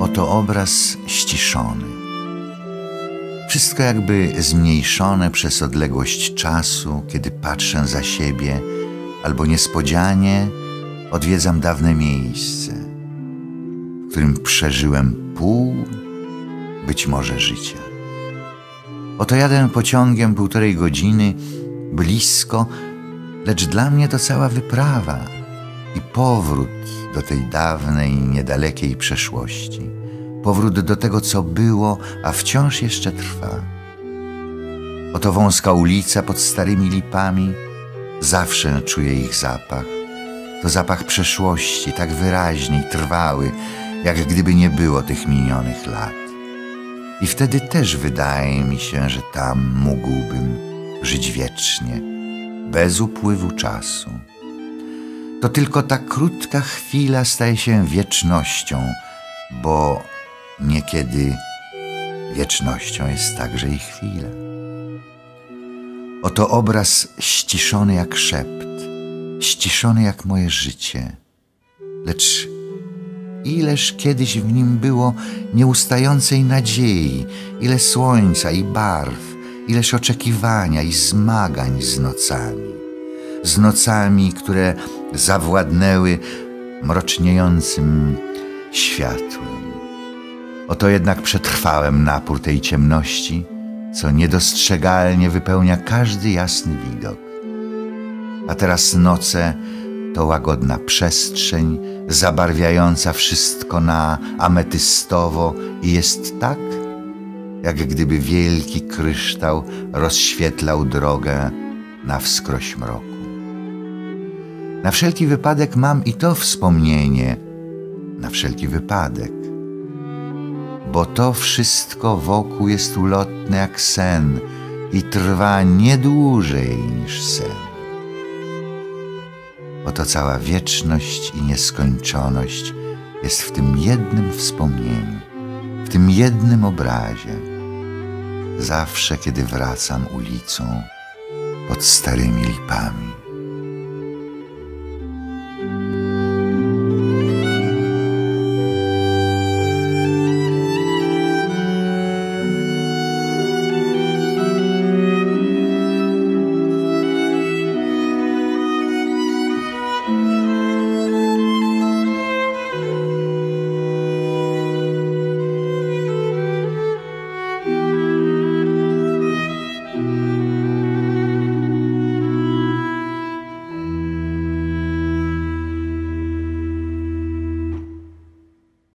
Oto obraz ściszony. Wszystko jakby zmniejszone przez odległość czasu, kiedy patrzę za siebie albo niespodzianie odwiedzam dawne miejsce, w którym przeżyłem pół, być może życia. Oto jadę pociągiem półtorej godziny, blisko, lecz dla mnie to cała wyprawa i powrót do tej dawnej, niedalekiej przeszłości. Powrót do tego, co było, a wciąż jeszcze trwa. Oto wąska ulica pod starymi lipami, zawsze czuję ich zapach. To zapach przeszłości, tak wyraźny i trwały, jak gdyby nie było tych minionych lat. I wtedy też wydaje mi się, że tam mógłbym żyć wiecznie, bez upływu czasu. To tylko ta krótka chwila staje się wiecznością, bo niekiedy wiecznością jest także i chwila. Oto obraz ściszony jak szept, ściszony jak moje życie, lecz ileż kiedyś w nim było nieustającej nadziei, ile słońca i barw, ileż oczekiwania i zmagań z nocami, z nocami, które zawładnęły mroczniejącym światłem. Oto jednak przetrwałem napór tej ciemności, co niedostrzegalnie wypełnia każdy jasny widok. A teraz noce to łagodna przestrzeń, zabarwiająca wszystko na ametystowo i jest tak, jak gdyby wielki kryształ rozświetlał drogę na wskroś mroku. Na wszelki wypadek mam i to wspomnienie, na wszelki wypadek, bo to wszystko wokół jest ulotne jak sen i trwa nie dłużej niż sen. Oto cała wieczność i nieskończoność jest w tym jednym wspomnieniu, w tym jednym obrazie. Zawsze, kiedy wracam ulicą pod starymi lipami.